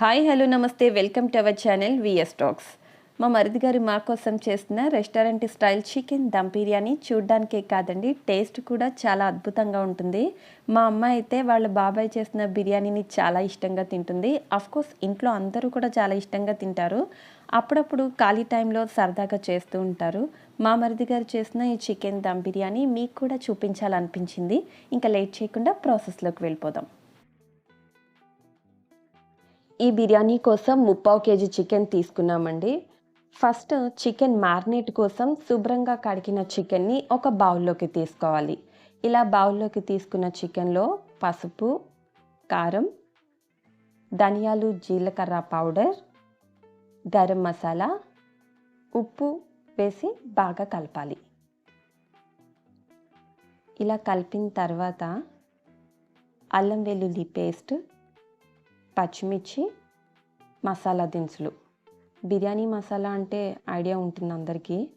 Hi hello నమస్తే welcome to our channel VS talks. మా మరిది గారు మా కోసం చేస్తున్న restaurant style chicken dum biryani చూడ్డానికే కాదండి టేస్ట్ కూడా చాలా అద్భుతంగా ఉంటుంది. మా అమ్మ అయితే వాళ్ళ బాబాయ్ చేసిన బిర్యానీని చాలా ఇష్టంగా తింటుంది. కోర్స్ ఇంట్లో అందరూ కూడా చాలా ఇష్టంగా తింటారు. అప్పుడప్పుడు ఖాళీ టైంలో సరదాగా చేస్తూ ఉంటారు. మా మరిది గారు చేసిన ఈ చికెన్ దమ్ బిర్యానీ మీకు కూడా చూపించాలనిపించింది. ఇంకా లేట్ చేయకుండా ప్రాసెస్లోకి వెళ్ళిపోదాం. ఈ బిర్యానీ కోసం ముప్పావు కేజీ చికెన్ తీసుకున్నామండి. ఫస్ట్ చికెన్ మ్యారినేట్ కోసం శుభ్రంగా కడిగిన చికెన్ని ఒక బౌల్లోకి తీసుకోవాలి. ఇలా బౌల్లోకి తీసుకున్న చికెన్లో పసుపు కారం ధనియాలు జీలకర్ర పౌడర్ గరం మసాలా ఉప్పు వేసి బాగా కలపాలి. ఇలా కలిపిన తర్వాత అల్లం వెల్లుల్లి పేస్ట్ పచ్చిమిర్చి మసాలా దినుసులు. బిర్యానీ మసాలా అంటే ఐడియా ఉంటుంది అందరికీ.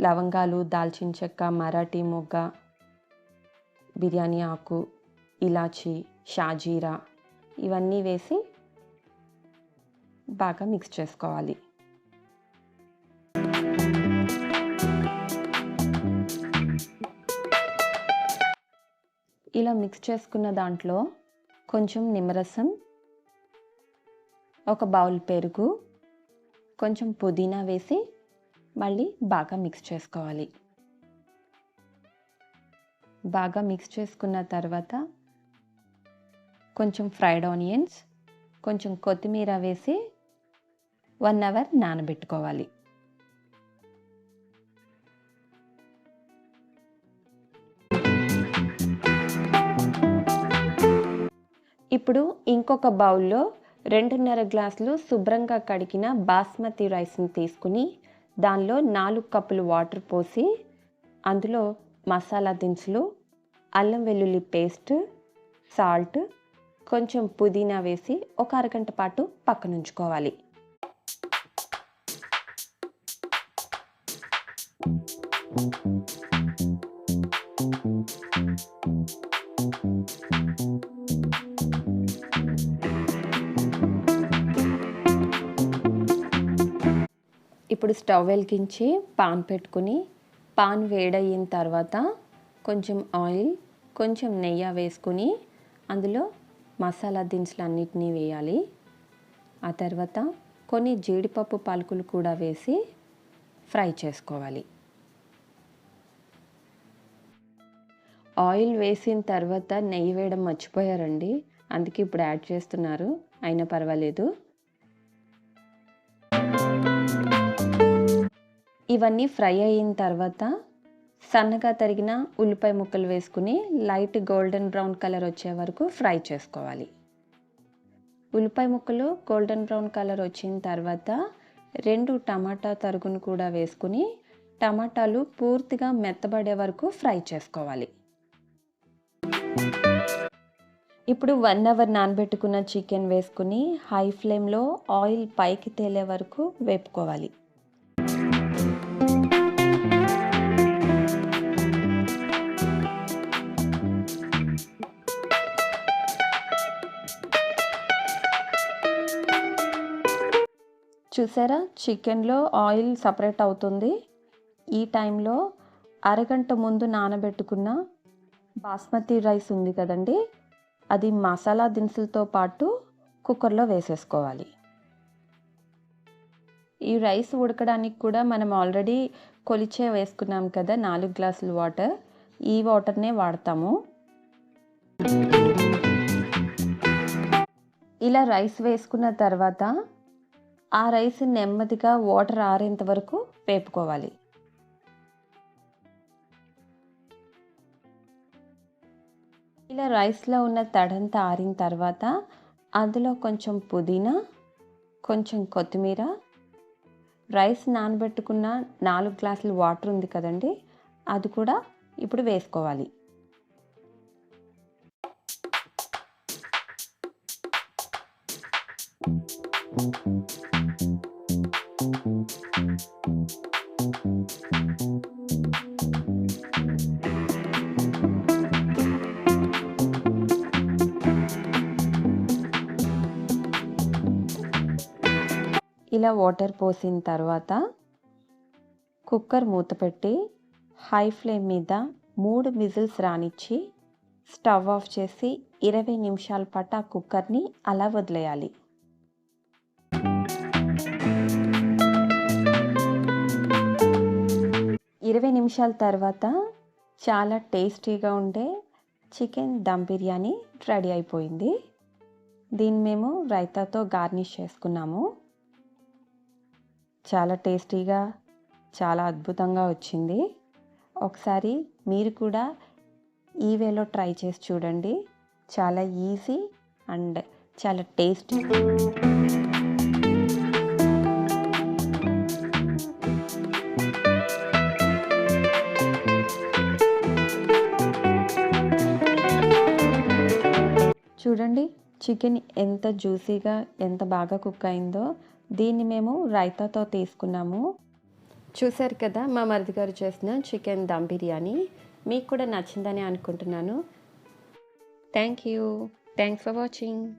లవంగాలు దాల్చిన చెక్క మరాఠీ మొగ్గ బిర్యానీ ఆకు ఇలాచి షాజీరా ఇవన్నీ వేసి బాగా మిక్స్ చేసుకోవాలి. ఇలా మిక్స్ చేసుకున్న దాంట్లో కొంచెం నిమ్మరసం ఒక బౌల్ పెరుగు కొంచెం పుదీనా వేసి మళ్ళీ బాగా మిక్స్ చేసుకోవాలి. బాగా మిక్స్ చేసుకున్న తర్వాత కొంచెం ఫ్రైడ్ ఆనియన్స్ కొంచెం కొత్తిమీర వేసి వన్ అవర్ నానబెట్టుకోవాలి. ఇప్పుడు ఇంకొక బౌల్లో రెండున్నర గ్లాసులు శుభ్రంగా కడిగిన బాస్మతి రైస్ని తీసుకుని దానిలో నాలుగు కప్పులు వాటర్ పోసి అందులో మసాలా దినుసులు అల్లం వెల్లుల్లి పేస్ట్ సాల్ట్ కొంచెం పుదీనా వేసి ఒక అరగంట పాటు పక్కనుంచుకోవాలి. ఇప్పుడు స్టవ్ వెలిగించి పాన్ పెట్టుకుని పాన్ వేడయిన తర్వాత కొంచెం ఆయిల్ కొంచెం నెయ్యి వేసుకుని అందులో మసాలా దినుసులు అన్నిటినీ వేయాలి. ఆ తర్వాత కొన్ని జీడిపప్పు పలుకులు కూడా వేసి ఫ్రై చేసుకోవాలి. ఆయిల్ వేసిన తర్వాత నెయ్యి వేయడం మర్చిపోయారండి. అందుకే ఇప్పుడు యాడ్ చేస్తున్నారు. అయినా పర్వాలేదు. ఇవన్నీ ఫ్రై అయిన తర్వాత సన్నగా తరిగిన ఉల్లిపాయ ముక్కలు వేసుకుని లైట్ గోల్డెన్ బ్రౌన్ కలర్ వచ్చే వరకు ఫ్రై చేసుకోవాలి. ఉల్లిపాయ ముక్కలు గోల్డెన్ బ్రౌన్ కలర్ వచ్చిన తర్వాత రెండు టమాటా తరుగును కూడా వేసుకుని టమాటాలు పూర్తిగా మెత్తబడే వరకు ఫ్రై చేసుకోవాలి. ఇప్పుడు వన్ అవర్ నానబెట్టుకున్న చికెన్ వేసుకుని హై ఫ్లేమ్లో ఆయిల్ పైకి తేలే వరకు వేపుకోవాలి. చూసారా? చికెన్లో ఆయిల్ సపరేట్ అవుతుంది. ఈ టైంలో అరగంట ముందు నానబెట్టుకున్న బాస్మతి రైస్ ఉంది కదండి. అది మసాలా దినుసులతో పాటు కుక్కర్లో వేసేసుకోవాలి. ఈ రైస్ ఉడకడానికి కూడా మనం ఆల్రెడీ కొలిచే వేసుకున్నాం కదా నాలుగు గ్లాసులు వాటర్. ఈ వాటర్నే వాడతాము. ఇలా రైస్ వేసుకున్న తర్వాత ఆ రైస్ నెమ్మదిగా వాటర్ ఆరేంత వరకు వేపుకోవాలి. ఇలా రైస్లో ఉన్న తడంతా ఆరిన తర్వాత అందులో కొంచెం పుదీనా కొంచెం కొత్తిమీర రైస్ నానబెట్టుకున్న నాలుగు గ్లాసులు వాటర్ ఉంది కదండి అది కూడా ఇప్పుడు వేసుకోవాలి. ఇలా వాటర్ పోసిన తర్వాత కుక్కర్ మూత పెట్టి హై ఫ్లేమ్ మీద మూడు మిజిల్స్ రానిచ్చి స్టవ్ ఆఫ్ చేసి ఇరవై నిమిషాల పాటు ఆ కుక్కర్ని అలా వదిలేయాలి. ఇరవై నిమిషాల తర్వాత చాలా టేస్టీగా ఉండే చికెన్ దమ్ బిర్యానీ రెడీ అయిపోయింది. దీన్ని మేము రైతాతో గార్నిష్ చేసుకున్నాము. చాలా టేస్టీగా చాలా అద్భుతంగా వచ్చింది. ఒకసారి మీరు కూడా ఈ వేలో ట్రై చేసి చూడండి. చాలా ఈజీ అండ్ చాలా టేస్టీ. చూడండి చికెన్ ఎంత జ్యూసీగా ఎంత బాగా కుక్ అయిందో. దీన్ని మేము రైతాతో తీసుకున్నాము. చూశారు కదా మా మరిది గారు చేసిన చికెన్ దమ్ బిర్యానీ. మీకు కూడా నచ్చిందని అనుకుంటున్నాను. Thank you. Thanks for watching.